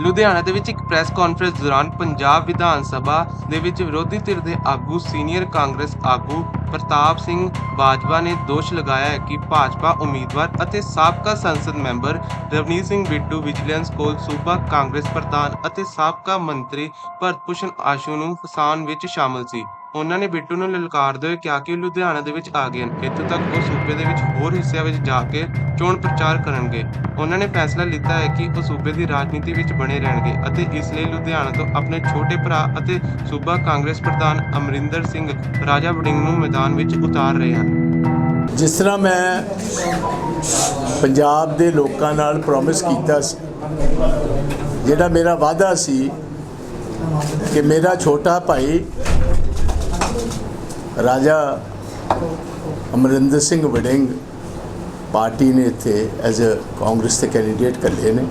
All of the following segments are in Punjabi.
ਲੁਧਿਆਣਾ ਦੇ ਵਿੱਚ ਇੱਕ ਪ੍ਰੈਸ ਕਾਨਫਰੰਸ ਦੌਰਾਨ ਪੰਜਾਬ ਵਿਧਾਨ ਸਭਾ ਦੇ ਵਿੱਚ ਵਿਰੋਧੀ ਧਿਰ ਦੇ ਆਗੂ ਸੀਨੀਅਰ ਕਾਂਗਰਸ ਆਗੂ ਪ੍ਰਤਾਪ ਸਿੰਘ ਬਾਜਵਾ ਨੇ ਦੋਸ਼ ਲਗਾਇਆ ਹੈ ਕਿ ਭਾਜਪਾ ਉਮੀਦਵਾਰ ਅਤੇ ਸਾਬਕਾ ਸੰਸਦ ਮੈਂਬਰ ਰਵਨੀਤ ਸਿੰਘ ਬਿੱਟੂ, ਵਿਜੀਲੈਂਸ ਕੋਲ ਸੂਬਾ ਕਾਂਗਰਸ ਪ੍ਰਧਾਨ ਅਤੇ ਸਾਬਕਾ ਮੰਤਰੀ ਭਰਤ ਭੂਸ਼ਣ ਆਸ਼ੂ ਨੂੰ ਫਸਾਉਣ ਵਿੱਚ ਸ਼ਾਮਲ ਸੀ। ਉਹਨਾਂ ਨੇ ਬਿੱਟੂ ਨੂੰ ਲਲਕਾਰਦੇ ਹੋਏ ਕਿਹਾ ਕਿ ਉਹ ਲੁਧਿਆਣਾ ਦੇ ਵਿੱਚ ਆ ਗਏ ਹਨ। ਇੱਥੋਂ ਤੱਕ ਉਹ ਸੂਬੇ ਦੇ ਵਿੱਚ ਹੋਰ ਹਿੱਸਿਆਂ ਵਿੱਚ ਜਾ ਕੇ ਚੋਣ ਪ੍ਰਚਾਰ ਕਰਨਗੇ। ਉਹਨਾਂ ਨੇ ਫੈਸਲਾ ਲਿੱਤਾ ਹੈ ਕਿ ਉਹ ਸੂਬੇ ਦੀ ਰਾਜਨੀਤੀ ਵਿੱਚ ਬਣੇ ਰਹਿਣਗੇ ਅਤੇ ਇਸ ਲਈ ਲੁਧਿਆਣਾ ਤੋਂ ਆਪਣੇ ਛੋਟੇ ਭਰਾ ਅਤੇ ਸੂਬਾ ਕਾਂਗਰਸ ਪ੍ਰਧਾਨ ਅਮਰਿੰਦਰ ਸਿੰਘ ਰਾਜਾ ਵੜਿੰਗ ਨੂੰ ਮੈਦਾਨ ਵਿੱਚ ਉਤਾਰ ਰਹੇ ਹਨ। ਜਿਸ ਤਰ੍ਹਾਂ ਮੈਂ ਪੰਜਾਬ ਦੇ ਲੋਕਾਂ ਨਾਲ ਪ੍ਰੋਮਿਸ ਕੀਤਾ ਸੀ, ਜਿਹੜਾ ਮੇਰਾ ਵਾਅਦਾ ਸੀ ਕਿ ਮੇਰਾ ਛੋਟਾ ਭਾਈ ਰਾਜਾ ਅਮਰਿੰਦਰ ਸਿੰਘ ਵੜਿੰਗ ਪਾਰਟੀ ਨੇ ਇੱਥੇ ਐਜ਼ ਅ ਕਾਂਗਰਸ ਦੇ ਕੈਂਡੀਡੇਟ ਕੱਢੇ ਨੇ।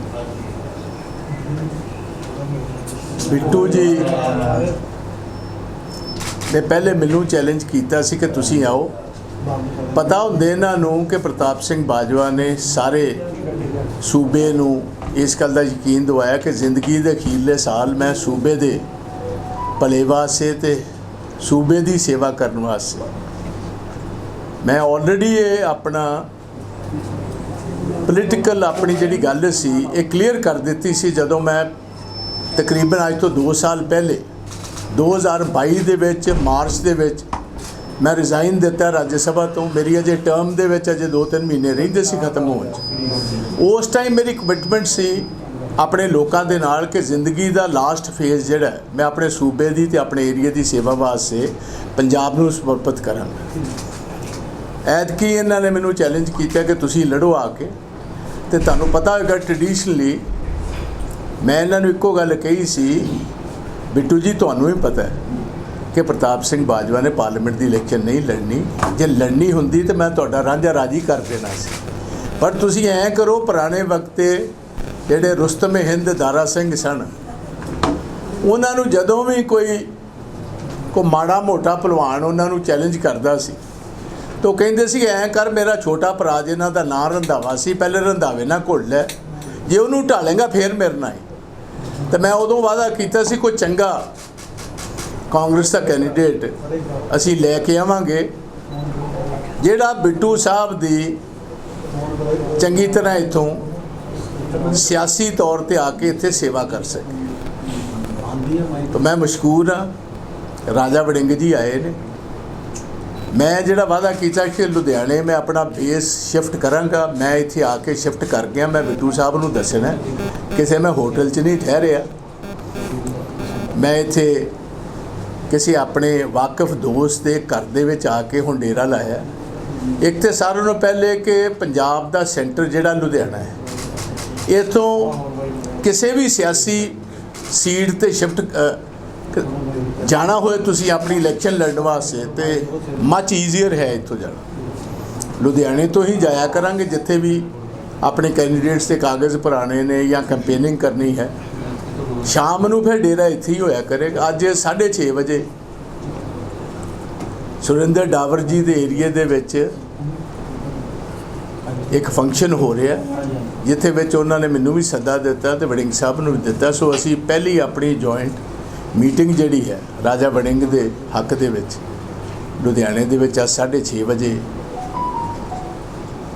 ਬਿੱਟੂ ਜੀ ਨੇ ਪਹਿਲੇ ਮੈਨੂੰ ਚੈਲੰਜ ਕੀਤਾ ਸੀ ਕਿ ਤੁਸੀਂ ਆਓ। ਪਤਾ ਹੁੰਦੇ ਇਹਨਾਂ ਨੂੰ ਕਿ ਪ੍ਰਤਾਪ ਸਿੰਘ ਬਾਜਵਾ ਨੇ ਸਾਰੇ ਸੂਬੇ ਨੂੰ ਇਸ ਗੱਲ ਦਾ ਯਕੀਨ ਦਿਵਾਇਆ ਕਿ ਜ਼ਿੰਦਗੀ ਦੇ ਅਖੀਰਲੇ ਸਾਲ ਮੈਂ ਸੂਬੇ ਦੇ ਭਲੇ ਵਾਸਤੇ ਤੇ ਸੂਬੇ ਦੀ ਸੇਵਾ ਕਰਨ ਵਾਸਤੇ। ਮੈਂ ਆਲਰੇਡੀ ਇਹ ਆਪਣਾ ਪੋਲੀਟੀਕਲ ਆਪਣੀ ਜਿਹੜੀ ਗੱਲ ਸੀ, ਇਹ ਕਲੀਅਰ ਕਰ ਦਿੱਤੀ ਸੀ ਜਦੋਂ ਮੈਂ ਤਕਰੀਬਨ ਅੱਜ ਤੋਂ 2 ਸਾਲ ਪਹਿਲੇ 2022 ਦੇ ਵਿੱਚ, ਮਾਰਚ ਦੇ ਵਿੱਚ ਮੈਂ ਰਿਜ਼ਾਈਨ ਦਿੱਤਾ ਰਾਜ ਸਭਾ ਤੋਂ। ਮੇਰੀ ਅਜੇ ਟਰਮ ਦੇ ਵਿੱਚ ਅਜੇ 2-3 ਮਹੀਨੇ ਰਹਿੰਦੇ ਸੀ ਖਤਮ ਹੋਣ 'ਚ। ਉਸ ਟਾਈਮ ਮੇਰੀ ਕਮਿਟਮੈਂਟ ਸੀ ਆਪਣੇ ਲੋਕਾਂ ਦੇ ਨਾਲ ਕਿ ਜ਼ਿੰਦਗੀ ਦਾ ਲਾਸਟ ਫੇਜ਼ ਜਿਹੜਾ ਮੈਂ ਆਪਣੇ ਸੂਬੇ ਦੀ ਤੇ ਆਪਣੇ ਏਰੀਆ ਦੀ ਸੇਵਾ ਵਾਸਤੇ ਪੰਜਾਬ ਨੂੰ ਸਮਰਪਿਤ ਕਰਾਂਗਾ। ਐਤਕੀ ਇਹਨਾਂ ਨੇ ਮੈਨੂੰ ਚੈਲੰਜ ਕੀਤਾ ਕਿ ਤੁਸੀਂ ਲੜੋ ਆ ਕੇ ਤੇ ਤੁਹਾਨੂੰ ਪਤਾ ਹੋਵੇਗਾ ਟ੍ਰੈਡੀਸ਼ਨਲੀ ਮੈਂ ਇਹਨਾਂ ਨੂੰ ਇੱਕੋ ਗੱਲ ਕਹੀ ਸੀ, ਬਿੱਟੂ ਜੀ ਤੁਹਾਨੂੰ ਵੀ ਪਤਾ ਹੈ ਕਿ ਪ੍ਰਤਾਪ ਸਿੰਘ ਬਾਜਵਾ ਨੇ ਪਾਰਲੀਮੈਂਟ ਦੀ ਇਲੈਕਸ਼ਨ ਨਹੀਂ ਲੜਨੀ। ਜੇ ਲੜਨੀ ਹੁੰਦੀ ਤੇ ਮੈਂ ਤੁਹਾਡਾ ਰਾਂਝਾ ਰਾਜੀ ਕਰ ਦੇਣਾ ਸੀ। ਪਰ ਤੁਸੀਂ ਐਂ ਕਰੋ, ਪੁਰਾਣੇ ਵਕਤ ਤੇ ਜਿਹੜੇ ਰੁਸਤਮ ਹਿੰਦ ਦਾਰਾ ਸਿੰਘ ਸਨ, ਉਹਨਾਂ ਨੂੰ ਜਦੋਂ ਵੀ ਕੋਈ ਕੋ ਮਾੜਾ ਮੋਟਾ ਪਹਿਲਵਾਨ ਉਹਨਾਂ ਨੂੰ ਚੈਲੰਜ ਕਰਦਾ ਸੀ, ਤੋ ਕਹਿੰਦੇ ਸੀ, ਐਂ ਕਰ, ਮੇਰਾ ਛੋਟਾ ਭਰਾ ਜਿਹਨਾਂ ਦਾ ਨਾਂ ਰੰਧਾਵਾ ਸੀ, ਪਹਿਲੇ ਰੰਧਾਵੇ ਨਾਲ ਘੁੱਲ ਲੈ, ਜੇ ਉਹਨੂੰ ਢਾਲੇਗਾ ਫੇਰ ਮੇਰੇ ਨਾਲ ਹੀ ਤੇ ਮੈਂ ਉਦੋਂ ਵਾਅਦਾ ਕੀਤਾ ਸੀ, ਕੋਈ ਚੰਗਾ ਕਾਂਗਰਸ ਦਾ ਕੈਂਡੀਡੇਟ ਅਸੀਂ ਲੈ ਕੇ ਆਵਾਂਗੇ, ਜਿਹੜਾ ਬਿੱਟੂ ਸਾਹਿਬ ਦੀ ਚੰਗੀ ਤਰ੍ਹਾਂ ਇਥੋਂ ਸਿਆਸੀ ਤੌਰ ਤੇ ਆ ਕੇ ਇੱਥੇ ਸੇਵਾ ਕਰ ਸਕੇ। ਤਾਂ ਮੈਂ ਮਸ਼ਕੂਰ ਹਾਂ। ਰਾਜਾ ਵੜਿੰਗ ਜੀ ਆਏ ਨੇ। ਮੈਂ ਜਿਹੜਾ ਵਾਅਦਾ ਕੀਤਾ ਕਿ ਲੁਧਿਆਣੇ ਮੈਂ ਆਪਣਾ ਬੇਸ ਸ਼ਿਫਟ ਕਰਾਂਗਾ, ਮੈਂ ਇੱਥੇ ਆ ਕੇ ਸ਼ਿਫਟ ਕਰ ਗਿਆ, ਮੈਂ ਬਿੱਟੂ ਸਾਹਿਬ ਨੂੰ ਦੱਸਣਾ ਕਿਸੇ ਮੈਂ ਹੋਟਲ 'ਚ ਨਹੀਂ ਠਹਿਰਿਆ ਮੈਂ ਇੱਥੇ ਕਿਸੇ ਆਪਣੇ ਵਾਕਿਫ ਦੋਸਤ ਦੇ ਘਰ ਦੇ ਵਿੱਚ ਆ ਕੇ ਹੁਣ ਡੇਰਾ ਲਾਇਆ। ਇੱਕ ਤੇ ਸਾਰਿਆਂ ਨੂੰ ਪਹਿਲੇ ਕਿ ਪੰਜਾਬ ਦਾ ਸੈਂਟਰ ਜਿਹੜਾ ਲੁਧਿਆਣਾ ਹੈ। ਇਥੋਂ ਕਿਸੇ ਵੀ ਸਿਆਸੀ ਸੀਟ ਤੇ ਸ਼ਿਫਟ ਜਾਣਾ ਹੋਏ ਤੁਸੀਂ ਆਪਣੀ ਇਲੈਕਸ਼ਨ ਲੜਨ ਵਾਸਤੇ ਤੇ ਮੱਚ ਈਜ਼ੀਅਰ ਹੈ ਇੱਥੋਂ ਜਾਣਾ। ਲੁਧਿਆਣੇ ਤੋਂ ਹੀ ਜਾਇਆ ਕਰਾਂਗੇ ਜਿੱਥੇ ਵੀ ਆਪਣੇ ਕੈਂਡੀਡੇਟਸ ਦੇ ਕਾਗਜ਼ ਭਰਾਣੇ ਨੇ ਜਾਂ ਕੈਂਪੇਨਿੰਗ ਕਰਨੀ ਹੈ। ਸ਼ਾਮ ਨੂੰ ਫਿਰ ਡੇਰਾ ਇੱਥੇ ਹੀ ਹੋਇਆ ਕਰੇਗਾ। ਅੱਜ 6:30 ਵਜੇ ਸੁਰਿੰਦਰ ਡਾਵਰ ਜੀ ਦੇ ਏਰੀਆ ਦੇ ਵਿੱਚ ਇੱਕ ਫੰਕਸ਼ਨ ਹੋ ਰਿਹਾ, ਜਿੱਥੇ ਵਿੱਚ ਉਹਨਾਂ ਨੇ ਮੈਨੂੰ ਵੀ ਸੱਦਾ ਦਿੱਤਾ ਤੇ ਵੜਿੰਗ ਸਾਹਿਬ ਨੂੰ ਵੀ ਦਿੱਤਾ। ਸੋ ਅਸੀਂ ਪਹਿਲੀ ਆਪਣੀ ਜੁਆਇੰਟ ਮੀਟਿੰਗ ਜਿਹੜੀ ਹੈ, ਰਾਜਾ ਵੜਿੰਗ ਦੇ ਹੱਕ ਦੇ ਵਿੱਚ, ਲੁਧਿਆਣੇ ਦੇ ਵਿੱਚ ਅੱਜ 6:30 ਵਜੇ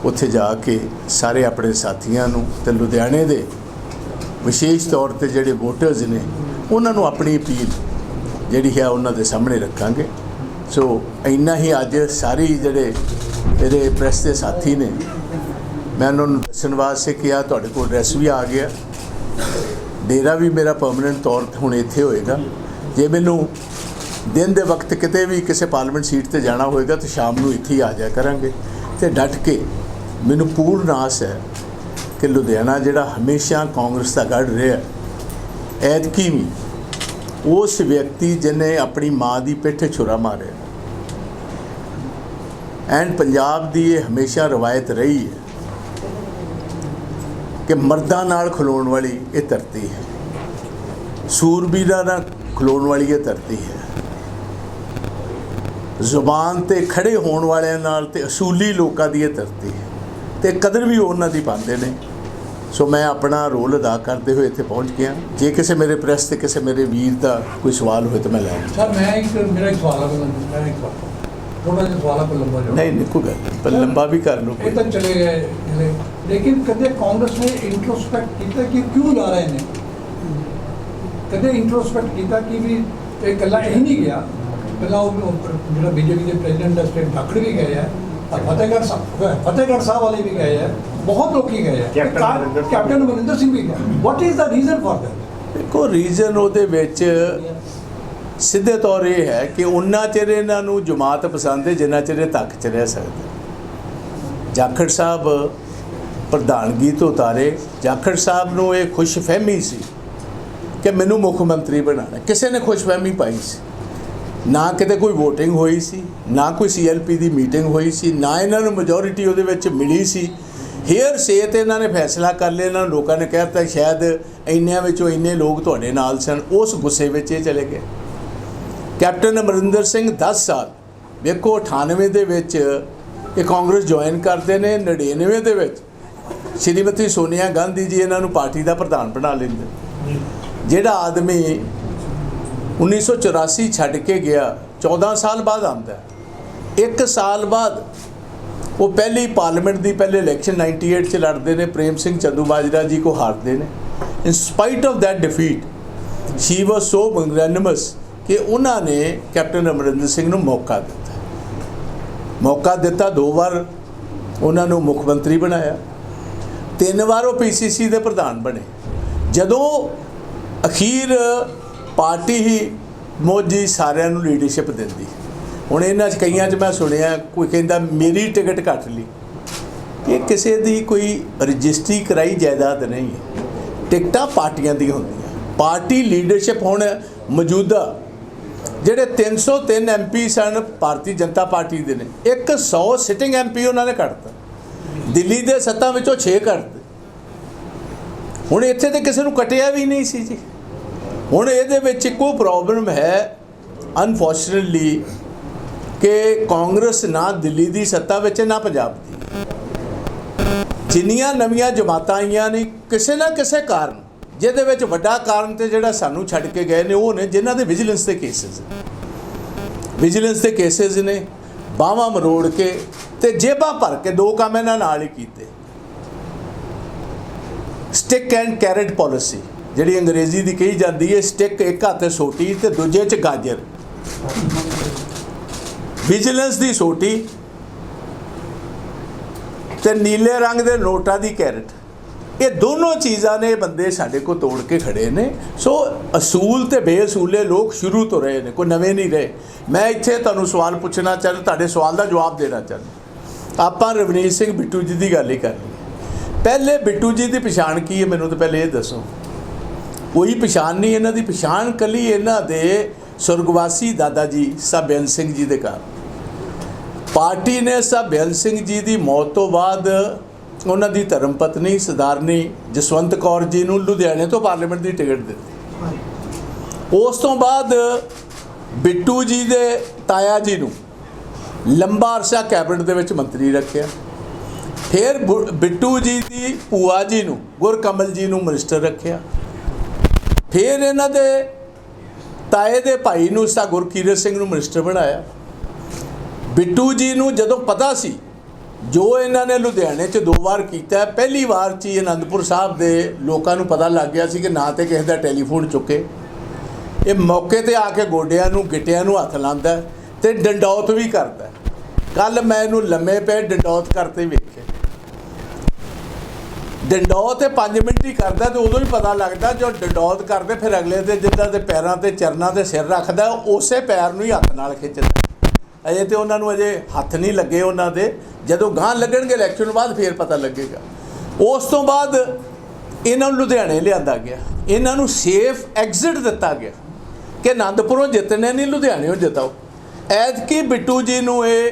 ਉੱਥੇ ਜਾ ਕੇ ਸਾਰੇ ਆਪਣੇ ਸਾਥੀਆਂ ਨੂੰ ਤੇ ਲੁਧਿਆਣੇ ਦੇ ਵਿਸ਼ੇਸ਼ ਤੌਰ ਤੇ ਜਿਹੜੇ ਵੋਟਰਸ ਨੇ, ਉਹਨਾਂ ਨੂੰ ਆਪਣੀ ਅਪੀਲ ਜਿਹੜੀ ਹੈ ਉਹਨਾਂ ਦੇ ਸਾਹਮਣੇ ਰੱਖਾਂਗੇ। ਸੋ ਇੰਨਾ ਹੀ ਅੱਜ ਸਾਰੇ ਜਿਹੜੇ ਮੇਰੇ ਪ੍ਰੈਸ ਦੇ ਸਾਥੀ ਨੇ ਮੈਂ ਉਹਨਾਂ ਨੂੰ ਦੱਸਣ ਵਾਸਤੇ ਕਿਹਾ, ਤੁਹਾਡੇ ਕੋਲ ਐਡਰੈਸ ਵੀ ਆ ਗਿਆ। ਡੇਰਾ ਵੀ ਮੇਰਾ ਪਰਮਨੈਂਟ ਤੌਰ ਤੇ ਹੁਣ ਇੱਥੇ ਹੋਏਗਾ। ਜੇ ਮੈਨੂੰ ਦਿਨ ਦੇ ਵਕਤ ਕਿਤੇ ਵੀ ਕਿਸੇ ਪਾਰਲੀਮੈਂਟ ਸੀਟ ਤੇ ਜਾਣਾ ਹੋਏਗਾ, ਤਾਂ ਸ਼ਾਮ ਨੂੰ ਇੱਥੇ ਹੀ ਆ ਜਾਇਆ ਕਰਾਂਗੇ। ਤੇ ਡਟ ਕੇ ਮੈਨੂੰ ਪੂਰਨ ਆਸ ਹੈ ਕਿ ਲੁਧਿਆਣਾ ਜਿਹੜਾ ਹਮੇਸ਼ਾ ਕਾਂਗਰਸ ਦਾ ਗੜ ਰਿਹਾ, ਐਤਕੀ ਵੀ ਉਸ ਵਿਅਕਤੀ ਜਿਹਨੇ ਆਪਣੀ ਮਾਂ ਦੀ ਪਿੱਠ ਛੁਰਾ ਮਾਰਿਆ। ਐਂਡ ਪੰਜਾਬ ਦੀ ਇਹ ਹਮੇਸ਼ਾ ਰਵਾਇਤ ਰਹੀ ਹੈ। ਕਿ ਮਰਦਾਂ ਨਾਲ ਖਲੋਣ ਵਾਲੀ ਇਹ ਧਰਤੀ ਹੈ। ਸੂਰਬੀਰਾਂ ਨਾਲ ਖਲੋਣ ਵਾਲੀ ਇਹ ਧਰਤੀ ਹੈ। ਜ਼ੁਬਾਨ ਤੇ ਖੜੇ ਹੋਣ ਵਾਲਿਆਂ ਨਾਲ ਤੇ ਅਸੂਲੀ ਲੋਕਾਂ ਦੀ ਇਹ ਧਰਤੀ ਹੈ। ਤੇ ਕਦਰ ਵੀ ਉਹਨਾਂ ਦੀ ਪਾਉਂਦੇ ਨੇ। ਸੋ ਮੈਂ ਆਪਣਾ ਰੋਲ ਅਦਾ ਕਰਦੇ ਹੋਏ ਇੱਥੇ ਪਹੁੰਚ ਗਿਆ। ਜੇ ਕਿਸੇ ਮੇਰੇ ਪ੍ਰੈਸ ਤੇ ਕਿਸੇ ਮੇਰੇ ਵੀਰ ਦਾ ਕੋਈ ਸਵਾਲ ਹੋਏ ਤਾਂ ਮੈਂ ਲੈ ਸਰ ਮੈਂ ਇੱਕ ਮੇਰਾ ਇੱਕ ਸਵਾਲ ਹੈ ਮੈਂ ਇੱਕ ਸਵਾਲ ਥੋੜਾ ਜਿਹਾ ਸਵਾਲ ਹੈ ਲੰਬਾ ਨਹੀਂ ਨਹੀਂ ਕੋਈ ਗੱਲ ਤਾਂ ਲੰਬਾ ਵੀ ਕਰ ਲਓ ਇਹ ਤਾਂ ਚਲੇ ਗਏ ਲੇਕਿਨ ਕਦੇ ਕਾਂਗਰਸ ਨੇ ਇੰਟਰੋਸਪੈਕਟ ਕੀਤਾ ਕਿ ਕਿਉਂ ਜਾ ਰਹੇ ਨੇ? ਕਦੇ ਇੰਟਰੋਸਪੈਕਟ ਕੀਤਾ ਕਿ ਵੀ ਇਹ ਇਕੱਲਾ ਇਹ ਨਹੀਂ ਗਿਆ। ਪਹਿਲਾਂ ਉਹ ਜਿਹੜਾ ਬੀਜੇਪੀ ਦੇ ਪ੍ਰੈਜ਼ੀਡੈਂਟ ਦਾ ਸਟੇਟ ਡਾਕੜ ਵੀ ਗਏ ਆ ਫਤਿਹਗੜ੍ਹ ਸਾਹਿਬ ਫਤਿਹਗੜ੍ਹ ਸਾਹਿਬ ਵਾਲੇ ਵੀ ਗਏ ਆ ਬਹੁਤ ਲੋਕੀ ਗਏ ਆ ਕੈਪਟਨ ਮਨਿੰਦਰ ਸਿੰਘ। ਵੀ ਗਏ what is the reason for that ਦੇਖੋ ਰੀਜ਼ਨ ਉਹਦੇ ਵਿੱਚ ਸਿੱਧੇ ਤੌਰ ਇਹ ਹੈ ਕਿ ਉਹਨਾਂ ਚਿਰ ਇਹਨਾਂ ਨੂੰ ਜਮਾਤ ਪਸੰਦ ਹੈ ਜਿੰਨਾ ਚਿਰ ਤੱਕ ਚ ਰਹਿ ਸਕਦੇ। ਜਾਖੜ ਸਾਹਿਬ ਪ੍ਰਧਾਨਗੀ ਤੋਂ ਉਤਾਰੇ। ਜਾਖੜ ਸਾਹਿਬ ਨੂੰ ਇਹ ਖੁਸ਼ਫਹਿਮੀ ਸੀ ਕਿ ਮੈਨੂੰ ਮੁੱਖ ਮੰਤਰੀ ਬਣਾਉਣਾ। ਕਿਸੇ ਨੇ ਖੁਸ਼ਫਹਿਮੀ ਪਾਈ ਸੀ। ਨਾ ਕਿਤੇ ਕੋਈ VOTING ਹੋਈ ਸੀ, ਨਾ ਕੋਈ CLP ਦੀ ਮੀਟਿੰਗ ਹੋਈ ਸੀ, ਨਾ ਇਹਨਾਂ ਨੂੰ ਮੈਜੋਰਿਟੀ ਉਹਦੇ ਵਿੱਚ ਮਿਲੀ ਸੀ। ਹੇਅਰ ਸੇ ਤੇ ਇਹਨਾਂ ਨੇ ਫੈਸਲਾ ਕਰ ਲਿਆ, ਇਹਨਾਂ ਲੋਕਾਂ ਨੇ ਕਹਿਤਾ ਸ਼ਾਇਦ ਇੰਨਿਆਂ ਵਿੱਚੋਂ ਇੰਨੇ ਲੋਕ ਤੁਹਾਡੇ ਨਾਲ ਸਨ। ਉਸ ਗੁੱਸੇ ਵਿੱਚ ਇਹ ਚਲੇ ਗਏ। ਕੈਪਟਨ ਅਮਰਿੰਦਰ ਸਿੰਘ 10 ਸਾਲ, ਵੇਖੋ 98 ਦੇ ਵਿੱਚ ਇਹ ਕਾਂਗਰਸ ਜੁਆਇਨ ਕਰਦੇ ਨੇ 99 ਦੇ ਵਿੱਚ। ਸ਼੍ਰੀਮਤੀ ਸੋਨੀਆ ਗਾਂਧੀ ਜੀ ਇਹਨਾਂ ਨੂੰ ਪਾਰਟੀ ਦਾ ਪ੍ਰਧਾਨ ਬਣਾ ਲੈਂਦੇ। ਜਿਹੜਾ ਆਦਮੀ 1984 ਛੱਡ ਕੇ ਗਿਆ 14 ਸਾਲ ਬਾਅਦ ਆਉਂਦਾ। ਇੱਕ ਸਾਲ ਬਾਅਦ ਉਹ ਪਹਿਲੀ ਪਾਰਲੀਮੈਂਟ ਦੀ ਪਹਿਲੇ ਇਲੈਕਸ਼ਨ 98 ਚ ਲੜਦੇ ਨੇ, ਪ੍ਰੇਮ ਸਿੰਘ ਚੰਦੂ ਮਾਜਰਾ ਜੀ ਕੋ ਹਾਰਦੇ ਨੇ। In spite of that defeat she was so magnanimous ਕਿ ਉਹਨਾਂ ਨੇ ਕੈਪਟਨ ਅਮਰਿੰਦਰ ਸਿੰਘ ਨੂੰ ਮੌਕਾ ਦਿੱਤਾ। ਮੌਕਾ ਦਿੱਤਾ, ਦੋ ਵਾਰ ਉਹਨਾਂ ਨੂੰ ਮੁੱਖ ਮੰਤਰੀ ਬਣਾਇਆ। ਤਿੰਨ ਵਾਰ ਉਹ ਪੀਸੀਸੀ ਦੇ ਪ੍ਰਧਾਨ ਬਣੇ। ਜਦੋਂ ਅਖੀਰ ਪਾਰਟੀ ਹੀ ਮੋਦੀ ਸਾਰਿਆਂ ਨੂੰ ਲੀਡਰਸ਼ਿਪ ਦਿੰਦੀ। ਹੁਣ ਇਹਨਾਂ 'ਚ ਕਈਆਂ 'ਚ ਮੈਂ ਸੁਣਿਆ, ਕੋਈ ਕਹਿੰਦਾ, ਮੇਰੀ ਟਿਕਟ ਕੱਟ ਲਈ। ਇਹ ਕਿਸੇ ਦੀ ਕੋਈ ਰਜਿਸਟਰੀ ਕਰਾਈ ਜਾਇਦਾਦ ਨਹੀਂ ਹੈ। ਟਿਕਟਾਂ ਪਾਰਟੀਆਂ ਦੀਆਂ ਹੁੰਦੀਆਂ। ਪਾਰਟੀ ਲੀਡਰਸ਼ਿਪ ਹੁਣ ਮੌਜੂਦਾ ਜਿਹੜੇ 303 ਐਮਪੀ ਸਨ ਭਾਰਤੀ ਜਨਤਾ ਪਾਰਟੀ ਦੇ ਨੇ 100 ਸਿਟਿੰਗ ਐਮਪੀ ਉਹਨਾਂ ਨੇ ਕੱਢਤਾ। ਦਿੱਲੀ ਦੇ ਸੱਤਾਂ ਵਿੱਚੋਂ 6 ਕੱਢਤੇ। ਹੁਣ ਇੱਥੇ ਤੇ ਕਿਸੇ ਨੂੰ ਕਟਿਆ ਵੀ ਨਹੀਂ ਸੀ ਜੀ। ਹੁਣ ਇਹਦੇ ਵਿੱਚ ਇੱਕੋ ਪ੍ਰੋਬਲਮ ਹੈ ਅਨਫੋਰਚੂਨਟਲੀ ਕਿ ਕਾਂਗਰਸ ਨਾ ਦਿੱਲੀ ਦੀ ਸੱਤਾ ਵਿੱਚ ਨਾ ਪੰਜਾਬ ਦੀ। ਜਿੰਨੀਆਂ ਨਵੀਆਂ ਜਮਾਤਾਂ ਆਈਆਂ ਨੇ, ਕਿਸੇ ਨਾ ਕਿਸੇ ਕਾਰਨ ਜਿਹਦੇ ਵਿੱਚ ਵੱਡਾ ਕਾਰਨ ਤੇ ਜਿਹੜਾ ਸਾਨੂੰ ਛੱਡ ਕੇ ਗਏ ਨੇ ਉਹ ਨੇ ਜਿਨ੍ਹਾਂ ਦੇ ਵਿਜੀਲੈਂਸ ਦੇ ਕੇਸਿਸ ਵਿਜੀਲੈਂਸ ਦੇ ਕੇਸਿਸ ਨੇ ਬਾਹਾਂ ਮਰੋੜ ਕੇ ਤੇ ਜੇਬਾਂ ਭਰ ਕੇ ਦੋ ਕੰਮ ਇਹਨਾਂ ਨਾਲ ਹੀ ਕੀਤੇ। ਸਟਿਕ ਐਂਡ ਕੈਰਟ ਪਾਲਿਸੀ ਜਿਹੜੀ ਅੰਗਰੇਜ਼ੀ ਦੀ ਕਹੀ ਜਾਂਦੀ ਹੈ ਸਟਿਕ ਇੱਕ ਹੱਥ ਸੋਟੀ ਤੇ ਦੂਜੇ 'ਚ ਗਾਜਰ। ਵਿਜੀਲੈਂਸ ਦੀ ਸੋਟੀ ਤੇ ਨੀਲੇ ਰੰਗ ਦੇ ਨੋਟਾਂ ਦੀ ਕੈਰਟ ਇਹ ਦੋਨੋਂ ਚੀਜ਼ਾਂ ਨੇ ਬੰਦੇ ਸਾਡੇ ਕੋ ਤੋੜ ਕੇ ਖੜੇ ਨੇ। ਸੋ ਅਸੂਲ ਤੇ ਬੇਅਸੂਲੇ ਲੋਕ ਸ਼ੁਰੂ ਤੋਂ ਰਹੇ ਨੇ, ਕੋਈ ਨਵੇਂ ਨਹੀਂ ਰਹੇ। ਮੈਂ ਇੱਥੇ ਤੁਹਾਨੂੰ ਸਵਾਲ ਪੁੱਛਣਾ ਚਾਹੁੰਦਾ, ਤੁਹਾਡੇ ਸਵਾਲ ਦਾ ਜਵਾਬ ਦੇਣਾ ਚਾਹੁੰਦਾ। ਆਪਾਂ ਰਵਨੀਤ ਸਿੰਘ ਬਿੱਟੂ ਜੀ ਦੀ ਗੱਲ ਹੀ ਕਰਨੀ ਪਹਿਲੇ ਬਿੱਟੂ ਜੀ ਦੀ ਪਛਾਣ ਕੀ ਹੈ? ਮੈਨੂੰ ਤਾਂ ਪਹਿਲੇ ਇਹ ਦੱਸੋ। ਕੋਈ ਪਛਾਣ ਨਹੀਂ ਇਹਨਾਂ ਦੀ। ਪਛਾਣ ਕੱਲੀ ਇਹਨਾਂ ਦੇ ਸੁਰਗਵਾਸੀ ਦਾਦਾ ਜੀ ਸਭਿਆਨ ਸਿੰਘ ਜੀ ਦੇ ਘਰ। ਪਾਰਟੀ ਨੇ ਸਭਿਆਨ ਸਿੰਘ ਜੀ ਦੀ ਮੌਤ ਤੋਂ ਬਾਅਦ ਉਹਨਾਂ ਦੀ ਧਰਮ ਪਤਨੀ ਸਰਦਾਰਨੀ ਜਸਵੰਤ ਕੌਰ ਜੀ ਨੂੰ ਲੁਧਿਆਣੇ ਤੋਂ ਪਾਰਲੀਮੈਂਟ ਦੀ ਟਿਕਟ ਦਿੱਤੀ। ਉਸ ਤੋਂ ਬਾਅਦ ਬਿੱਟੂ ਜੀ ਦੇ ਤਾਇਆ ਜੀ ਨੂੰ ਲੰਬਾ ਅਰਸਾ ਕੈਬਨਿਟ ਦੇ ਵਿੱਚ ਮੰਤਰੀ ਰੱਖਿਆ। ਫਿਰ ਬੁ- ਬਿੱਟੂ ਜੀ ਦੀ ਭੂਆ ਜੀ ਨੂੰ, ਗੁਰਕਮਲ ਜੀ ਨੂੰ ਮਿਨਿਸਟਰ ਰੱਖਿਆ। ਫਿਰ ਇਹਨਾਂ ਦੇ ਤਾਏ ਦੇ ਭਾਈ ਨੂੰ ਸਾ ਗੁਰਕੀਰਤ ਸਿੰਘ ਨੂੰ ਮਿਨਿਸਟਰ ਬਣਾਇਆ। ਬਿੱਟੂ ਜੀ ਨੂੰ ਜਦੋਂ ਪਤਾ ਸੀ ਜੋ ਇਹਨਾਂ ਨੇ ਲੁਧਿਆਣੇ 'ਚ ਦੋ ਵਾਰ ਕੀਤਾ, ਪਹਿਲੀ ਵਾਰ 'ਚ ਹੀ ਅਨੰਦਪੁਰ ਸਾਹਿਬ ਦੇ ਲੋਕਾਂ ਨੂੰ ਪਤਾ ਲੱਗ ਗਿਆ ਸੀ ਕਿ ਨਾ ਤੇ ਕਿਸੇ ਦਾ ਟੈਲੀਫੋਨ ਚੁੱਕੇ। ਇਹ ਮੌਕੇ ਤੇ ਆ ਕੇ ਗੋਡਿਆਂ ਨੂੰ, ਗਿੱਟਿਆਂ ਨੂੰ ਹੱਥ ਲਾਉਂਦਾ ਹੈ ਤੇ ਡੰਡੌਤ ਵੀ ਕਰਦਾ ਕੱਲ ਮੈਂ ਇਹਨੂੰ ਲੰਮੇ ਪਏ ਡੰਡੌਤ ਕਰਤੇ ਵੇਖਿਆ ਡੰਡੌਤ ਤੇ 5 ਮਿੰਟ ਹੀ ਕਰਦਾ ਤੇ ਉਦੋਂ ਹੀ ਪਤਾ ਲੱਗਦਾ, ਜੋ ਡੰਡੌਤ ਕਰਦੇ ਫਿਰ ਅਗਲੇ ਦੇ ਜਿੱਦਾਂ ਦੇ ਪੈਰਾਂ ਤੇ ਚਰਨਾਂ ਤੇ ਸਿਰ ਰੱਖਦਾ, ਉਸੇ ਪੈਰ ਨੂੰ ਹੀ ਹੱਥ ਨਾਲ ਖਿੱਚਦਾ। ਅਜੇ ਤੇ ਉਹਨਾਂ ਨੂੰ ਅਜੇ ਹੱਥ ਨਹੀਂ ਲੱਗੇ ਉਹਨਾਂ ਦੇ। ਜਦੋਂ ਗਾਂ ਲੱਗਣਗੇ ਇਲੈਕਸ਼ਨ ਤੋਂ ਬਾਅਦ ਫੇਰ ਪਤਾ ਲੱਗੇਗਾ। ਉਸ ਤੋਂ ਬਾਅਦ ਇਹਨਾਂ ਨੂੰ ਲੁਧਿਆਣੇ ਲਿਆਂਦਾ ਗਿਆ। ਇਹਨਾਂ ਨੂੰ ਸੇਫ ਐਗਜ਼ਿਟ ਦਿੱਤਾ ਗਿਆ। ਕਿ ਆਨੰਦਪੁਰੋਂ ਜਿੱਤਨੇ ਨਹੀਂ, ਲੁਧਿਆਣੇੋਂ ਜਿਤਾਓ। ਐਤਕੀ ਬਿੱਟੂ ਜੀ ਨੂੰ ਇਹ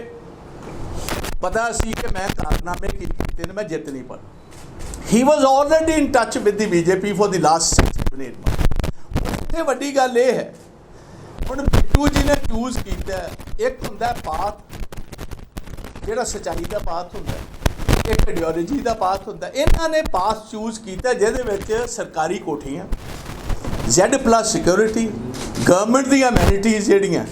ਪਤਾ ਸੀ ਕਿ ਮੈਂ ਕਾਰਨਾਮੇ ਕੀਤੇ ਨੇ ਮੈਂ ਜਿੱਤ ਨਹੀਂ ਪਾਣਾ he was already in touch with the BJP for the last 6 to 8 month ਉੱਥੇ ਵੱਡੀ ਗੱਲ ਇਹ ਹੈ। ਹੁਣ ਬਿੱਟੂ ਜੀ ਨੇ ਚੂਜ਼ ਕੀਤਾ ਇੱਕ ਹੁੰਦਾ ਪਾਥ ਜਿਹੜਾ ਸਚਾਈ ਦਾ ਪਾਥ ਹੁੰਦਾ ਇੱਕ ਆਈਡੀਓਲੋਜੀ ਦਾ ਪਾਥ ਹੁੰਦਾ ਇਹਨਾਂ ਨੇ ਪਾਥ ਚੂਜ਼ ਕੀਤਾ ਜਿਹਦੇ ਵਿੱਚ ਸਰਕਾਰੀ ਕੋਠੀਆਂ, Z ਪਲੱਸ ਸਿਕਿਉਰਿਟੀ ਗਵਰਨਮੈਂਟ ਦੀਆਂ ਅਮੈਨਿਟੀਜ਼ ਜਿਹੜੀਆਂ,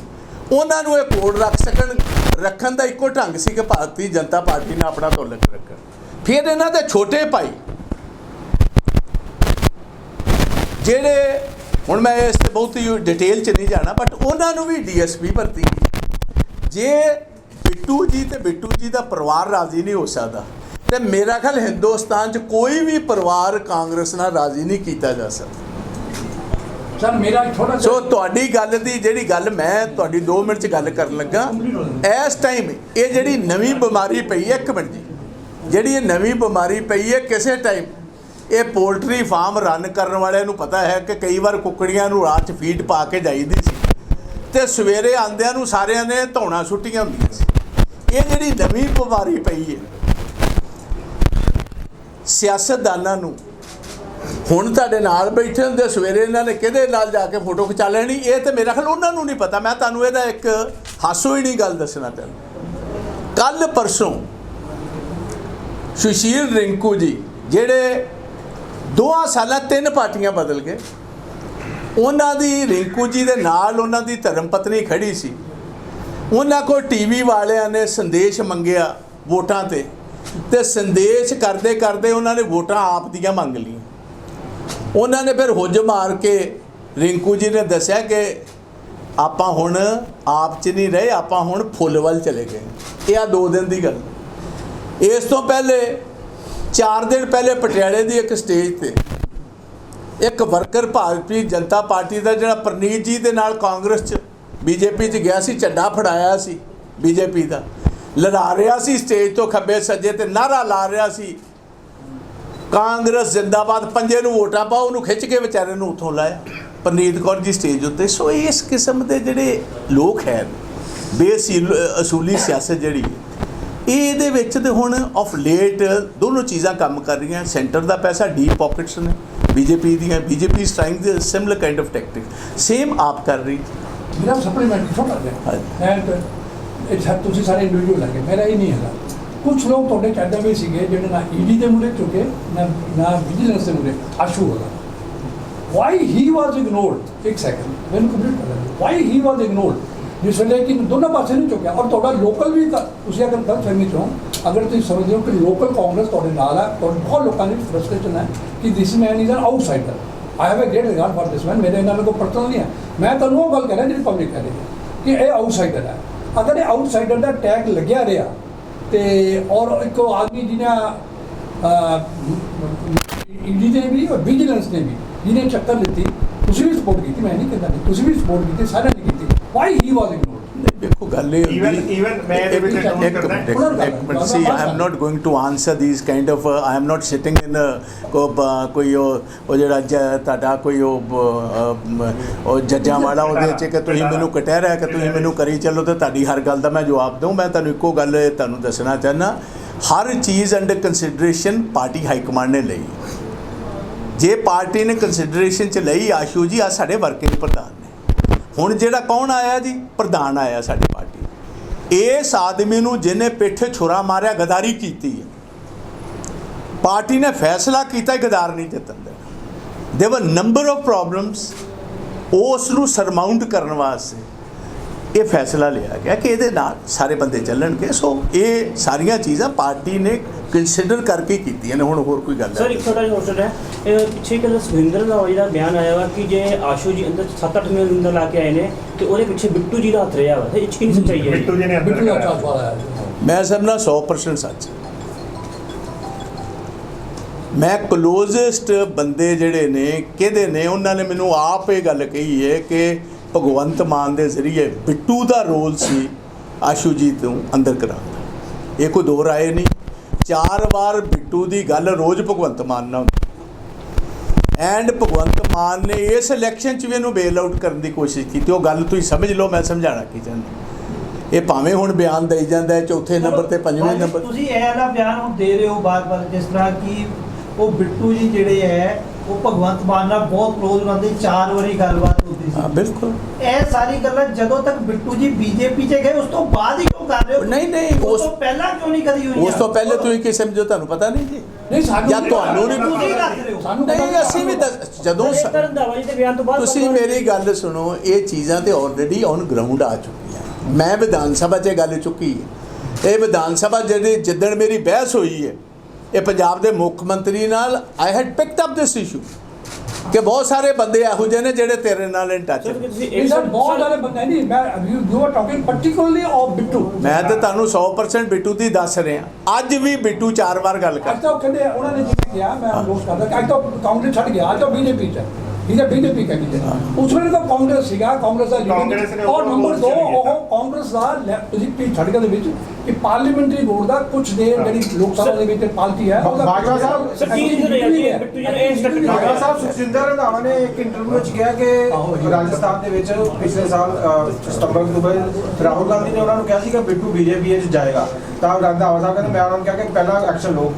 ਉਹਨਾਂ ਨੂੰ ਇਹ ਕੋਡ ਰੱਖ ਸਕਣ। ਰੱਖਣ ਦਾ ਇੱਕੋ ਢੰਗ ਸੀ ਕਿ ਭਾਰਤੀ ਜਨਤਾ ਪਾਰਟੀ ਨੇ ਆਪਣਾ ਤੁਲਕ ਰੱਖਿਆ ਫਿਰ ਇਹਨਾਂ ਦੇ ਛੋਟੇ ਭਾਈ, ਜਿਹੜੇ ਹੁਣ ਮੈਂ ਇਸ ਤੇ ਬਹੁਤ ਡਿਟੇਲ ਚ ਨਹੀਂ ਜਾਣਾ ਬਟ ਉਹਨਾਂ ਨੂੰ ਵੀ ਡੀਐਸਪੀ ਭਰਤੀ ਜੇ ਬਿੱਟੂ ਜੀ ਤੇ ਬਿੱਟੂ ਜੀ ਦਾ ਪਰਿਵਾਰ ਰਾਜ਼ੀ ਨਹੀਂ ਹੋ ਸਕਦਾ ਤੇ ਮੇਰਾ ਖਿਆਲ ਹਿੰਦੁਸਤਾਨ 'ਚ ਕੋਈ ਵੀ ਪਰਿਵਾਰ ਕਾਂਗਰਸ ਨਾਲ ਰਾਜ਼ੀ ਨਹੀਂ ਕੀਤਾ ਜਾ ਸਕਦਾ। ਸਰ ਮੇਰਾ ਥੋੜਾ ਸੋ ਤੁਹਾਡੀ ਗੱਲ ਦੀ ਜਿਹੜੀ ਗੱਲ ਮੈਂ ਤੁਹਾਡੀ 2 ਮਿੰਟ 'ਚ ਗੱਲ ਕਰਨ ਲੱਗਾ ਇਸ ਟਾਈਮ ਇਹ ਜਿਹੜੀ ਨਵੀਂ ਬਿਮਾਰੀ ਪਈ ਹੈ ਇੱਕ ਮਿੰਟ ਜੀ ਜਿਹੜੀ ਇਹ ਨਵੀਂ ਬਿਮਾਰੀ ਪਈ ਹੈ ਕਿਸੇ ਟਾਈਮ ਇਹ ਪੋਲਟਰੀ ਫਾਰਮ ਰਨ ਕਰਨ ਵਾਲਿਆਂ ਨੂੰ ਪਤਾ ਹੈ ਕਿ ਕਈ ਵਾਰ ਕੁੱਕੜੀਆਂ ਨੂੰ ਰਾਤ 'ਚ ਫੀਡ ਪਾ ਕੇ ਜਾਈਦੀ ਸੀ ਤੇ ਸਵੇਰੇ ਆਂਦਿਆਂ ਨੂੰ ਸਾਰਿਆਂ ਨੇ ਧੌਣਾ ਸੁੱਟੀਆਂ ਹੁੰਦੀਆਂ ਸੀ। ਇਹ ਜਿਹੜੀ ਨਵੀਂ ਬਿਮਾਰੀ ਪਈ ਹੈ, ਸਿਆਸਤਦਾਨਾਂ ਨੂੰ, ਹੁਣ ਤੁਹਾਡੇ ਨਾਲ ਬੈਠੇ ਹੁੰਦੇ ਸਵੇਰੇ ਇਹਨਾਂ ਨੇ ਕਿਹਦੇ ਨਾਲ ਜਾ ਕੇ ਫੋਟੋ ਖਿਚਾ ਲੈਣੀ? ਇਹ ਤੇ ਮੇਰਾ ਖਿਆਲ ਉਹਨਾਂ ਨੂੰ ਨਹੀਂ ਪਤਾ, ਮੈਂ ਤੁਹਾਨੂੰ ਇਹਦਾ ਇੱਕ ਹਾਸੋ ਹੀ ਨਹੀਂ ਗੱਲ ਦੱਸਣਾ ਚਾਹੁੰਦਾ। ਕੱਲ ਪਰਸੋਂ ਸੁਸ਼ੀਲ ਰਿੰਕੂ ਜੀ, ਜਿਹੜੇ ਦੋਆਂ ਸਾਲਾਂ ਤਿੰਨ ਪਾਰਟੀਆਂ ਬਦਲ ਗਏ। ਉਹਨਾਂ ਦੀ ਰਿੰਕੂ ਜੀ ਦੇ ਨਾਲ ਉਹਨਾਂ ਦੀ ਧਰਮ ਪਤਨੀ ਖੜੀ ਸੀ। ਉਹਨਾਂ ਕੋਲ ਟੀਵੀ ਵਾਲਿਆਂ ਨੇ ਸੰਦੇਸ਼ ਮੰਗਿਆ ਵੋਟਾਂ ਤੇ। ਤੇ ਸੰਦੇਸ਼ ਕਰਦੇ ਕਰਦੇ ਉਹਨਾਂ ਨੇ ਵੋਟਾਂ ਆਪ ਦੀਆਂ ਮੰਗ ਲਈਆਂ। ਉਹਨਾਂ ਨੇ ਫਿਰ ਹੁੱਜ ਮਾਰ ਕੇ ਰਿੰਕੂ ਜੀ ਨੇ ਦੱਸਿਆ ਕਿ ਆਪਾਂ ਹੁਣ ਆਪ 'ਚ ਨਹੀਂ ਰਹੇ, ਆਪਾਂ ਹੁਣ ਫੁੱਲ ਵੱਲ ਚਲੇ ਗਏ। ਇਹ ਆ ਦੋ ਦਿਨ ਦੀ ਗੱਲ। ਇਸ ਤੋਂ ਪਹਿਲੇ 4 ਦਿਨ ਪਹਿਲੇ ਪਟਿਆਲੇ ਦੀ ਇੱਕ ਸਟੇਜ ਤੇ ਇੱਕ ਵਰਕਰ ਭਾਰਤੀ ਜਨਤਾ ਪਾਰਟੀ ਦਾ ਜਿਹੜਾ ਪ੍ਰਨੀਤ ਜੀ ਦੇ ਨਾਲ ਕਾਂਗਰਸ 'ਚ ਬੀਜੇਪੀ 'ਚ ਗਿਆ ਸੀ ਝੰਡਾ ਫੜਾਇਆ ਸੀ ਬੀਜੇਪੀ ਦਾ। ਲੜਾ ਰਿਹਾ ਸੀ ਸਟੇਜ ਤੋਂ ਖੱਬੇ ਸੱਜੇ ਤੇ ਨਾਰਾ ਲਾ ਰਿਹਾ ਸੀ। ਕਾਂਗਰਸ ਜ਼ਿੰਦਾਬਾਦ ਪੰਜੇ ਨੂੰ ਵੋਟਾਂ ਪਾਓ ਉਹਨੂੰ ਖਿੱਚ ਕੇ ਵਿਚਾਰੇ ਨੂੰ ਉੱਥੋਂ ਲਾਇਆ। ਪਰਨੀਤ ਕੌਰ ਜੀ ਸਟੇਜ ਉੱਤੇ। ਸੋ ਇਸ ਕਿਸਮ ਦੇ ਜਿਹੜੇ ਲੋਕ ਹੈ ਬੇਸੀਲ ਅਸੂਲੀ ਸਿਆਸਤ ਜਿਹੜੀ ਹੈ, ਇਹਦੇ ਵਿੱਚ ਤੇ ਹੁਣ ਆਫ ਲੇਟ ਦੋਨੋਂ ਚੀਜ਼ਾਂ ਕੰਮ ਕਰ ਰਹੀਆਂ। ਸੈਂਟਰ ਦਾ ਪੈਸਾ ਡੀਪ ਪਾਕਟਸ ਨੇ। ਬੀਜੇਪੀ ਦੀਆਂ BJP is trying the similar kind of tactic same AAP ਕਰ ਰਹੀ। ਮੇਰਾ ਸਪਲੀਮੈਂਟ ਛੋਟਾ ਜਿਹਾ। ਐਂਡ ਇਹ ਸਭ ਤੁਸੀਂ ਸਾਰੇ ਇੰਡੀਵਿਜੂਅਲ ਲੱਗੇ ਮੇਰਾ ਇਹ ਨਹੀਂ ਹੈਗਾ। ਕੁਝ ਲੋਕ ਤੁਹਾਡੇ ਕਹਿੰਦੇ ਵੀ ਸੀਗੇ ਜਿਹੜੇ ਨਾ ਈਡੀ ਦੇ ਮੂਰੇ ਝੁਕੇ ਨਾ ਨਾ ਵਿਜੀਲੈਂਸ ਦੇ ਮੂਰੇ ਆਸ਼ੂ ਹੋਗਾ। ਵਾਈ ਹੀ ਵਾਸ ਇਗਨੋਰਡ ਇੱਕ ਸੈਕਿੰਡ ਮੈਨੂੰ ਕੰਪਲੀਟ ਕਰ ਲੈਣ ਵਾਈ ਹੀ ਵਾਸ ਇਗਨੋਰਡ ਜਿਸ ਵੇਲੇ ਕਿ ਦੋਨੋਂ ਪਾਸੇ ਨਹੀਂ ਚੁੱਕਿਆ। ਔਰ ਤੁਹਾਡਾ ਲੋਕਲ ਵੀ ਤੁਸੀਂ ਅਗਰ ਗਲਤ ਫਹਿਮੀ ਚੋਂ ਅਗਰ ਤੁਸੀਂ ਸਮਝਦੇ ਹੋ ਕਿ ਲੋਕਲ ਕਾਂਗਰਸ ਤੁਹਾਡੇ ਨਾਲ ਹੈ ਔਰ ਬਹੁਤ ਲੋਕਾਂ ਦੀ ਫਰਸਟ੍ਰੇਸ਼ਨ ਹੈ ਕਿ this man is an outsider I have a great regard for this man ਮੇਰੇ ਇਹਨਾਂ ਨੂੰ ਕੋਈ ਪਰਸਨਲ ਨਹੀਂ ਹੈ। ਮੈਂ ਤੁਹਾਨੂੰ ਉਹ ਗੱਲ ਕਹਿ ਰਿਹਾ ਜਿਹੜੀ ਪਬਲਿਕ ਕਹਿ ਰਹੀ ਹੈ ਕਿ ਇਹ ਆਊਟਸਾਈਡਰ ਹੈ। ਅਗਰ ਇਹ ਆਊਟਸਾਈਡਰ ਦਾ ਟੈਗ ਲੱਗਿਆ ਰਿਹਾ ਤੇ ਔਰ ਇੱਕ ਉਹ ਆਦਮੀ ਜਿਹਨੇ ਈਡੀ ਨੇ ਵੀ ਔਰ ਵਿਜੀਲੈਂਸ ਨੇ ਵੀ, ਜਿਹਨੇ ਚੱਕਰ ਲਿੱਤੀ, ਤੁਸੀਂ ਵੀ ਸਪੋਰਟ ਕੀਤੀ, ਮੈਂ ਨਹੀਂ ਕਹਿੰਦਾ ਤੁਸੀਂ ਵੀ ਸਪੋਰਟ ਕੀਤੀ, ਸਾਰਿਆਂ ਨੇ ਵਾਈ ਹੀ ਵਾਸ ਇਗਨੋਰਡ ਦੇਖੋ ਗੱਲ ਇਹ ਹੁੰਦੀ- even ਮੈਂ ਇਹਦੇ ਵਿੱਚ ਇੱਕ ਕਰਦਾ। ਇੱਕ minute see I am not going to answer these kind of I am not sitting in ਕੋਈ ਉਹ ਜਿਹੜਾ ਜ- ਤੁਹਾਡਾ ਕੋਈ ਉਹ ਜੱਜਾਂ ਵਾਲਾ ਉਹਦੇ ਚ ਕਿ ਤੁਸੀਂ ਮੈਨੂੰ ਕਟਹਿ ਰਿਹਾ ਕਿ ਤੁਸੀਂ ਮੈਨੂੰ ਕਰੀ ਚੱਲੋ ਤੇ ਤੁਹਾਡੀ ਹਰ ਗੱਲ ਦਾ ਮੈਂ ਜਵਾਬ ਦਊਂ। ਮੈਂ ਤੁਹਾਨੂੰ ਇੱਕੋ ਗੱਲ ਤੁਹਾਨੂੰ ਦੱਸਣਾ ਚਾਹੁੰਦਾ। ਹਰ ਚੀਜ਼ under consideration party high command ਨੇ ਲਈ। ਜੇ ਪਾਰਟੀ ਨੇ ਕੰਸੀਡਰੇਸ਼ਨ ਚ ਲਈ ਆਸ਼ੂ ਜੀ ਆ ਸਾਡੇ ਵਰਕਿੰਗ ਪ੍ਰਧਾਨ। ਹੁਣ ਜਿਹੜਾ ਕੌਣ ਆਇਆ ਜੀ? ਪ੍ਰਧਾਨ ਆਇਆ ਸਾਡੀ ਪਾਰਟੀ। ਇਸ ਆਦਮੀ ਨੂੰ ਜਿਹਨੇ ਪਿੱਠ ਛੁਰਾ ਮਾਰਿਆ, ਗਦਾਰੀ ਕੀਤੀ ਹੈ। ਪਾਰਟੀ ਨੇ ਫੈਸਲਾ ਕੀਤਾ ਹੀ ਗਦਾਰ ਨਹੀਂ ਜਿੱਤਣ ਦੇਣਾ। ਦੇਵਰ ਨੰਬਰ ਆਫ ਪ੍ਰੋਬਲਮਸ ਉਸ ਨੂੰ ਸਰਮਾਉਂਟ ਕਰਨ ਵਾਸਤੇ ਇਹ ਫੈਸਲਾ ਲਿਆ ਗਿਆ ਕਿ ਇਹਦੇ ਨਾਲ ਸਾਰੇ ਬੰਦੇ ਚੱਲਣਗੇ। ਸੋ ਇਹ ਸਾਰੀਆਂ ਚੀਜ਼ਾਂ ਪਾਰਟੀ ਨੇ ਕੰਸੀਡਰ ਕਰਕੇ ਕੀਤੀਆਂ ਨੇ। ਹੁਣ ਹੋਰ ਕੋਈ ਗੱਲ ਸਰ ਹੈ ਇੱਕ ਛੋਟਾ ਜਿਹਾ ਕੁਐਸਚਨ ਹੈ। ਇਹ ਪਿੱਛੇ ਕਿ ਸੁਖਵਿੰਦਰ ਦਾ ਜਿਹੜਾ ਬਿਆਨ ਆਇਆ ਵਾ ਕਿ ਜੇ ਆਸ਼ੂ ਜੀ ਅੰਦਰ 7-8 ਮਹੀਨੇ ਅੰਦਰ ਲਾ ਕੇ ਆਏ ਨੇ ਤੇ ਉਹਦੇ ਪਿੱਛੇ ਬਿੱਟੂ ਜੀ ਦਾ ਹੱਥ ਰਿਹਾ ਵਾ। ਇਹ 'ਚ ਕਿੰਨੀ ਸੱਚਾਈ ਹੈ। ਬਿੱਟੂ ਜੀ ਨੇ ਅੰਦਰ ਆਇਆ ਮੈਂ ਸਮਝਣਾ 100% ਸੱਚ। ਮੈਂ ਕਲੋਜ਼ੈਸਟ ਬੰਦੇ ਜਿਹੜੇ ਨੇ ਕਿਹਦੇ ਨੇ ਉਹਨਾਂ ਨੇ ਮੈਨੂੰ ਆਪ ਇਹ ਗੱਲ ਕਹੀ ਹੈ ਕਿ ਭਗਵੰਤ ਮਾਨ ਦੇ ਜ਼ਰੀਏ ਬਿੱਟੂ ਦਾ ਰੋਲ ਸੀ ਆਸ਼ੂਜੀਤ ਨੂੰ ਅੰਦਰ ਕਰਾਉਣ ਦਾ। ਇਹ ਕੋਈ ਦੋ ਰਾਏ ਨਹੀਂ। ਚਾਰ ਵਾਰ ਬਿੱਟੂ ਦੀ ਗੱਲ ਰੋਜ਼ ਭਗਵੰਤ ਮਾਨ ਨਾਲ ਹੁੰਦੀ ਐਂਡ ਭਗਵੰਤ ਮਾਨ ਨੇ ਇਸ ਇਲੈਕਸ਼ਨ 'ਚ ਵੀ ਇਹਨੂੰ ਬੇਲ ਆਊਟ ਕਰਨ ਦੀ ਕੋਸ਼ਿਸ਼ ਕੀਤੀ। ਉਹ ਗੱਲ ਤੁਸੀਂ ਸਮਝ ਲਓ ਮੈਂ ਸਮਝਾਣਾ ਕੀ ਚਾਹੁੰਦਾ। ਇਹ ਭਾਵੇਂ ਹੁਣ ਬਿਆਨ ਦੇਈ ਜਾਂਦਾ ਹੈ ਚੌਥੇ ਨੰਬਰ ਤੇ ਪੰਜਵੇਂ ਨੰਬਰ ਤੁਸੀਂ ਇਹ ਵਾਲਾ ਬਿਆਨ ਹੁਣ ਦੇ ਰਹੇ ਹੋ ਬਾਰ-ਬਾਰ ਜਿਸ ਤਰ੍ਹਾਂ ਕਿ ਉਹ ਬਿੱਟੂ ਜੀ ਜਿਹੜੇ ਹੈ ਉਹ ਭਗਵੰਤ ਮਾਨ ਨਾਲ ਬਹੁਤ ਕਲੋਜ਼ ਰਹਿੰਦੇ ਚਾਰ ਵਾਰੀ ਗੱਲਬਾਤ ਹਾਂ ਬਿਲਕੁਲ। ਇਹ ਸਾਰੀ ਗੱਲਾਂ ਜਦੋਂ ਤੱਕ ਬਿੱਟੂ ਜੀ ਬੀਜੇਪੀ 'ਚ ਗਏ ਉਸ ਤੋਂ ਬਾਅਦ ਹੀ ਕਿਉਂ ਕਰ ਰਹੇ ਹੋ? ਨਹੀਂ, ਨਹੀਂ, ਉਸ ਤੋਂ ਪਹਿਲਾਂ ਕਿਉਂ ਨਹੀਂ ਕਰੀ ਹੋਈ ਉਸ ਤੋਂ ਪਹਿਲੇ ਤੁਸੀਂ ਕੀ ਸਮਝੋ ਤੁਹਾਨੂੰ ਪਤਾ ਨਹੀਂ ਜੀ। ਨਹੀਂ ਸਾਨੂੰ ਜਾਂ ਤੁਹਾਨੂੰ ਨਹੀਂ ਤੁਸੀਂ ਦੱਸ ਰਹੇ ਹੋ। ਸਾਨੂੰ ਪਤਾ ਨਹੀਂ ਅਸੀਂ ਵੀ ਜਦੋਂ ਤੁਸੀਂ ਮੇਰੀ ਗੱਲ ਸੁਣੋ ਇਹ ਚੀਜ਼ਾਂ ਤੇ ਆਲਰੇਡੀ ਔਨ ਗਰਾਊਂਡ ਆ ਚੁੱਕੀਆਂ। ਮੈਂ ਵਿਧਾਨ ਸਭਾ 'ਚ ਗੱਲ ਚੁੱਕੀ ਹੈ। ਇਹ ਵਿਧਾਨ ਸਭਾ ਜਿਹੜੀ ਜਿੱਦਣ ਮੇਰੀ ਬਹਿਸ ਹੋਈ ਹੈ ਇਹ ਪੰਜਾਬ ਦੇ ਮੁੱਖ ਮੰਤਰੀ ਨਾਲ I had picked up this issue ਕਿ ਬਹੁਤ ਸਾਰੇ ਬੰਦੇ ਇਹੋ ਜਿਹੇ ਨੇ ਜਿਹੜੇ ਤੇਰੇ ਨਾਲ ਇਨ ਟੱਚ ਬਹੁਤ ਸਾਰੇ ਬੰਦੇ ਨਹੀਂ ਮੈਂ you are talking particularly of Bittu. ਮੈਂ ਤਾਂ ਤੁਹਾਨੂੰ 100% ਬਿੱਟੂ ਦੀ ਦੱਸ ਰਿਹਾ। ਅੱਜ ਵੀ ਬਿੱਟੂ ਚਾਰ ਵਾਰ ਗੱਲ ਅੱਜ ਕਰ ਤਾਂ ਕਹਿੰਦੇ ਉਹਨਾਂ ਨੇ ਜਿੱਤ ਗਿਆ ਮੈਂ ਅਨੋਸ ਕਰਦਾ। ਅੱਜ ਤਾਂ ਕਾਂਗਰਸ ਛੱਡ ਗਿਆ ਅੱਜ ਤਾਂ ਬੀਜੇਪੀ ਚ ਇਹਦਾ ਬੀਜੇਪੀ ਕੈਂਡੀਡੇਟ ਉਸ ਵੇਲੇ ਤਾਂ ਕਾਂਗਰਸ ਸੀਗਾ ਕਾਂਗਰਸ ਦਾ ਲੀਡਰ ਔਰ ਉਹ ਨੰਬਰ ਵੋਟ 2 ਚਲੀ ਗਿਆ। ਉਹ ਕਾਂਗਰਸ ਦਾ ਪੋਜੀਟਿਵ ਛੱਡ ਕੇ ਦੇ ਵਿੱਚ ਕਿ ਪਾਰਲੀਮੈਂਟਰੀ ਬੋਰਡ ਦਾ ਕੁਝ ਦੇਰ ਜਿਹੜੀ ਲੋਕ ਸਭਾ ਦੇ ਵਿੱਚ ਪਾਰਟੀ ਹੈ ਉਹਦਾ- ਬਾਜਵਾ ਸਾਹਿਬ, ਡਾਕਟਰ ਸਾਹਿਬ ਸੁਖਜਿੰਦਰ ਰੰਧਾਵਾ ਨੇ ਇੱਕ ਇੰਟਰਵਿਊ ਵਿੱਚ ਕਿਹਾ ਕਿ ਰਾਜਸਥਾਨ ਦੇ ਵਿੱਚ ਪਿਛਲੇ ਸਾਲ ਸਤੰਬਰ ਅਕਤੂਬਰ ਰਾਹੁਲ ਗਾਂਧੀ ਨੇ ਉਹਨਾਂ ਨੂੰ ਕਿਹਾ ਸੀ ਕਿ ਬਿੱਟੂ ਬੀਜੇਪੀ ਵਿੱਚ ਜਾਏਗਾ ਤਾਂ ਰੰਧਾਵਾ ਸਾਹਿਬ ਕਹਿੰਦੇ ਮੈਂ ਉਹਨਾਂ ਨੂੰ ਕਿਹਾ ਕਿ ਪਹਿਲਾਂ ਐਕਸ਼ਨ ਲਓ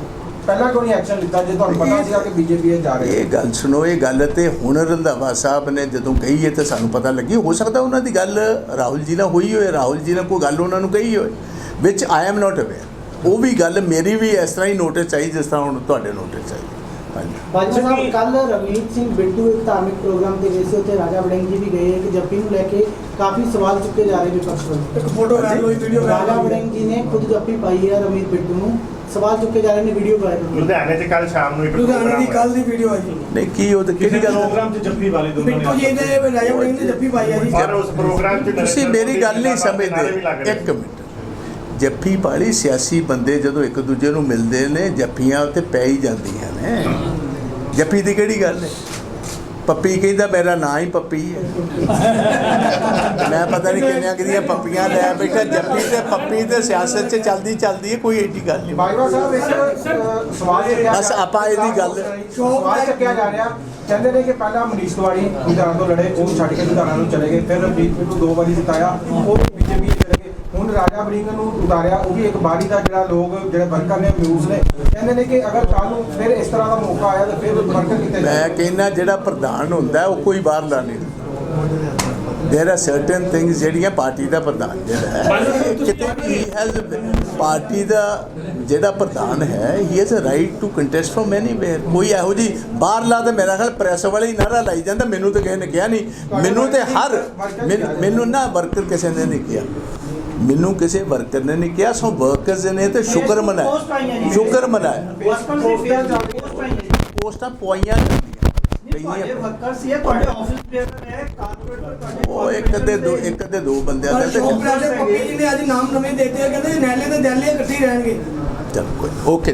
ਪਹਿਲਾਂ ਨਹੀਂ ਐਕਸ਼ਨ ਲਿੱਤਾ? ਜੇ ਤੁਹਾਨੂੰ ਪਤਾ ਸੀਗਾ ਕਿ ਬੀਜੇਪੀ ਵਿੱਚ ਜਾ ਰਹੇ ਇਹ ਗੱਲ ਸੁਣੋ ਇਹ ਗੱਲ ਤੇ ਹੁਣ ਰੰਧਾਵਾ ਸਾਹਿਬ ਨੇ ਜਦੋਂ ਕਹੀ ਹੈ ਤੇ ਸਾਨੂੰ ਪਤਾ ਲੱਗੀ। ਹੋ ਸਕਦਾ ਉਹਨਾਂ ਦੀ ਗੱਲ ਰਾਹੁਲ ਜੀ ਨਾਲ ਹੋਈ ਹੋਏ ਰਾਹੁਲ ਜੀ ਨੇ ਕੋਈ ਗੱਲ ਉਹਨਾਂ ਨੂੰ ਕਹੀ ਹੋਏ ਵਿੱਚ ਆਈ ਐਮ ਨਾਟ ਅਵੇਅਰ ਉਹ ਵੀ ਗੱਲ ਮੇਰੀ ਵੀ ਇਸ ਤਰ੍ਹਾਂ ਹੀ ਨੋਟਿਸ ਚਾਹੀ ਜਿਸ ਤਰ੍ਹਾਂ ਹੁਣ ਤੁਹਾਡੇ ਨੋਟਿਸ ਚਾਹੀ। ਹਾਂਜੀ। ਸਾਹਿਬ ਕੱਲ ਰਵਨੀਤ ਸਿੰਘ ਬਿੱਟੂ ਇੱਕ ਧਾਰਮਿਕ ਪ੍ਰੋਗਰਾਮ ਤੇ ਗਏ ਸੀ ਉੱਥੇ ਰਾਜਾ ਵੜਿੰਗ ਜੀ ਵੀ ਗਏ ਕਿ ਜੱਪੀ ਨੂੰ ਲੈ ਕੇ ਕਾਫੀ ਸਵਾਲ ਚੁੱਕੇ ਜਾ ਰਹੇ ਵਿਪਕਸ਼ ਵੱਲੋਂ ਇੱਕ ਫੋਟੋ ਵਾਇਰਲ ਹੋਈ ਵੀਡੀਓ ਰਾਜਾ ਵੜਿੰਗ ਜੀ ਨੇ ਖੁਦ ਜੱਪੀ ਪਾਈ ਹੈ ਰਵਨੀਤ ਬਿੱਟੂ ਨੂੰ। ਸਵਾਲ ਚੁੱਕੇ ਜਾ ਰਹੇ ਨੇ ਵੀਡੀਓ ਹੋਈ ਲੁਧਿਆਣੇ 'ਚ ਕੱਲ ਸ਼ਾਮ ਨੂੰ ਇੱਕ ਲੁਧਿਆਣੇ ਦੀ ਕੱਲ ਦੀ ਵੀਡੀਓ ਜੀ। ਨਹੀਂ ਕੀ ਉਹ ਤੇ ਕਿਹੜੀ ਗੱਲ? ਪ੍ਰੋਗਰਾਮ 'ਚ ਜੱਫੀ ਵਾਲੀ ਬਿੱਟੂ ਜੀ ਨੇ ਰਾਜਾ ਵੜਿੰਗ ਨੇ ਜੱਫੀ ਪਾਈ ਹੈ ਜੀ। ਪਰ ਉਸ ਪ੍ਰੋਗਰਾਮ 'ਚ ਤੁਸੀਂ ਮੇਰੀ ਗੱਲ ਨਹੀਂ ਸਮਝਦੇ। ਇੱਕ ਮਿੰਟ। ਜੱਫੀ ਪਾਲੀ ਸਿਆਸੀ ਬੰਦੇ ਜਦੋਂ ਇੱਕ ਦੂਜੇ ਨੂੰ ਮਿਲਦੇ ਨੇ ਜੱਫੀਆਂ ਉੱਤੇ ਪੈ ਹੀ ਜਾਂਦੀਆਂ ਨੇ। ਜੱਫੀ ਦੀ ਕਿਹੜੀ ਗੱਲ ਹੈ? ਪੱਪੀ ਕਹਿੰਦਾ ਮੇਰਾ ਨਾਂ ਹੀ ਪੱਪੀ ਹੈ। ਮੈਂ ਪਤਾ ਨਹੀਂ ਕਿੰਨੀਆਂ ਕਿੰਨੀਆਂ ਪੱਪੀਆਂ ਲੈ ਬੈਠਾ ਜੱਫੀ ਤੇ ਪੱਪੀ ਤੇ ਸਿਆਸਤ 'ਚ ਚੱਲਦੀ ਚੱਲਦੀ ਹੈ ਕੋਈ ਏਡੀ ਗੱਲ ਨਹੀਂ ਸਾਹਿਬ ਇੱਕ ਸਵਾਲ ਬਸ ਆਪਾਂ ਇਹਦੀ ਗੱਲ- ਸਵਾਲ ਚੱਕਿਆ ਜਾ ਰਿਹਾ ਕਹਿੰਦੇ ਨੇ ਕਿ ਪਹਿਲਾਂ ਮਨੀਸ਼ ਤਿਵਾੜੀ ਲੁਧਿਆਣਾ ਤੋਂ ਲੜੇ ਉਹ ਛੱਡ ਕੇ ਲੁਧਿਆਣਾ ਨੂੰ ਚਲੇ ਗਏ ਫਿਰ ਰਣਜੀਤ ਬਿੱਟੂ ਦੋ ਵਾਰੀ ਜਿਤਾਇਆ ਉਹ ਬੀਜੇਪੀ ਚਲੇ ਗਏ। ਹੁਣ ਰਾਜਾ ਬਰਿੰਗ ਨੂੰ ਉਤਾਰਿਆ ਉਹ ਵੀ ਇੱਕ ਬਾਰੀ ਦਾ ਜਿਹੜਾ ਲੋਕ ਜਿਹੜੇ ਵਰਕਰ ਨੇ ਮਿਊਜ਼ ਨੇ ਕਹਿੰਦੇ ਨੇ ਕਿ ਅਗਰ ਕੱਲ ਨੂੰ ਫਿਰ ਇਸ ਤਰ੍ਹਾਂ ਦਾ ਮੌਕਾ ਆਇਆ ਤਾਂ ਫਿਰ ਵਰਕਰ ਕਿਤੇ ਮੈਂ ਕਹਿੰਦਾ ਜਿਹੜਾ ਪ੍ਰਧਾਨ ਹੁੰਦਾ ਉਹ ਕੋਈ ਬਾਹਰ ਲਾ ਨਹੀਂ। ਦੇਰ ਆਰ ਸਰਟਨ ਥਿੰਗਸ ਜਿਹੜੀਆਂ ਪਾਰਟੀ ਦਾ ਪ੍ਰਧਾਨ ਜਿਹੜਾ ਹੈ ਕਿਤੇ ਹੀ ਹੈਜ਼ ਪਾਰਟੀ ਦਾ ਜਿਹੜਾ ਪ੍ਰਧਾਨ ਹੈ he has a right to contest from anywhere ਕੋਈ ਇਹੋ ਜੀ ਬਾਹਰ ਲਾ ਤੇ ਮੇਰਾ ਖਿਆਲ ਪ੍ਰੈਸ ਵਾਲੇ ਹੀ ਨਾਰਾ ਲਾਈ ਜਾਂਦਾ ਮੈਨੂੰ ਤਾਂ ਕਿਸੇ ਨੇ ਕਿਹਾ ਨਹੀਂ। ਮੈਨੂੰ ਤੇ ਹਰ ਮੈਨ- ਨਾ ਵਰਕਰ ਕਿਸੇ ਨੇ ਨਹੀਂ ਕਿਹਾ। ਮੈਨੂੰ ਕਿਸੇ ਵਰਕਰ ਨੇ ਨਹੀਂ ਕਿਹਾ ਸੋ ਵਰਕਰਸ ਨੇ ਤੇ ਸ਼ੁਕਰ ਮਨਾਇਆ। ਸ਼ੁਕਰ ਮਨਾਇਆ। ਪੋਸਟ ਪਾਈ ਕਈਆਂ ਵਰਕਰ ਸੀ ਤੁਹਾਡੇ ਆਫਿਸ ਬੇਅਰ ਹੈ ਕਾਰਪੋਰੇਟ ਤੁਹਾਡੇ ਉਹ ਇੱਕ ਦੇ ਦੋ ਇੱਕ ਦੇ ਦੋ ਬੰਦਿਆਂ ਦਾ ਤੇ ਰਾਜੇ ਪੱਪੀ ਜੀ ਨੇ ਅੱਜ ਨਾਮ ਨਵੇਂ ਦੇਤੇ ਆ ਕਹਿੰਦੇ ਨੈਲੇ ਤੇ ਦੈਲੇ ਇਕੱਠੇ ਰਹਿਣਗੇ। ਚਲ ਕੋਈ ਓਕੇ